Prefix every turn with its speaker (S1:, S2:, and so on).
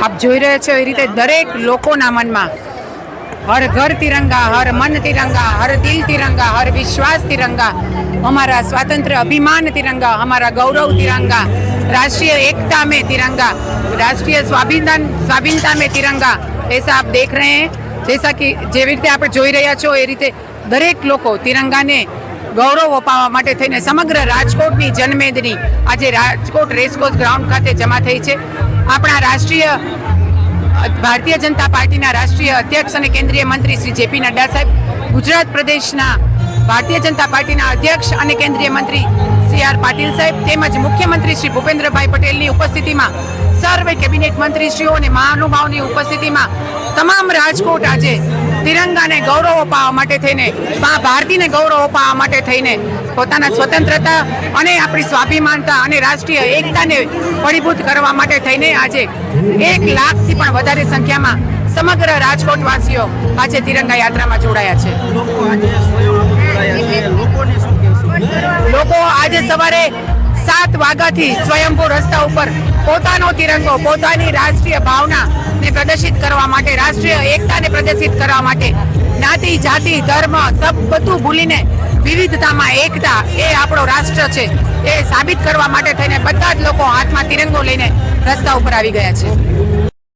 S1: આપ જોઈ રહ્યા છો એ રીતે દરેક લોકોના મનમાં હર ઘર તિરંગા હર મન તિરંગા હર દિલ તિરંગા હર વિશ્વાસ તિરંગા हमारा स्वातंत्र अभिमान तिरंगा हमारा गौरव तिरंगा राष्ट्रीय एकता में तिरंगा राष्ट्रीय स्वाभिमान स्वाधीनता में तिरंगा ऐसा आप देख रहे हैं जैसा कि જેવી રીતે આપણે જોઈ રહ્યા છો એ રીતે દરેક લોકો તિરંગાને ગૌરવ અપાવવા માટે થઈને સમગ્ર રાજકોટની જનમેદની આજે રાજકોટ રેસકોર્સ ગ્રાઉન્ડ ખાતે જમા થઈ છે આપણા રાષ્ટ્રીય, ભારતીય જનતા પાર્ટીના રાષ્ટ્રીય અધ્યક્ષ અને કેન્દ્રીય મંત્રી શ્રી જેપી નડ્ડા સાહેબ, ગુજરાત પ્રદેશના ભારતીય જનતા પાર્ટીના અધ્યક્ષ અને કેન્દ્રીય મંત્રી સી આર પાટીલ સાહેબ તેમજ મુખ્યમંત્રી શ્રી ભૂપેન્દ્રભાઈ પટેલની ઉપસ્થિતિમાં સર્વે કેબિનેટ મંત્રીશ્રીઓ અને મહાનુભાવની ઉપસ્થિતિમાં તમામ રાજકોટ આજે તિરંગાને ગૌરવ અપાવવા માટે થઈને, મા ભારતીને ગૌરવ અપાવવા માટે થઈને પોતાના સ્વતંત્રતા અને આપણી સ્વાભિમાનતા અને રાષ્ટ્રીય એકતાને ફળીભૂત કરવા માટે થઈને આજે એક લાખથી પણ વધારે સંખ્યામાં સમગ્ર રાજકોટવાસીઓ આજે તિરંગા યાત્રામાં જોડાયા છે. લોકો આજે સવારે સાત વાગ્યાથી સ્વયંભૂ રસ્તા ઉપર પોતાનો તિરંગો, પોતાની રાષ્ટ્રીય ભાવના ને પ્રદર્શિત કરવા માટે, રાષ્ટ્રીય એકતાને પ્રદર્શિત કરવા માટે જ્ઞાતિ, જાતિ, ધર્મ, સબ બધું ભૂલીને વિવિધતામાં એકતા એ આપણો રાષ્ટ્ર છે, એ સાબિત કરવા માટે થઈને બધા જ લોકો હાથમાં તિરંગો લઈને રસ્તા ઉપર આવી ગયા છે.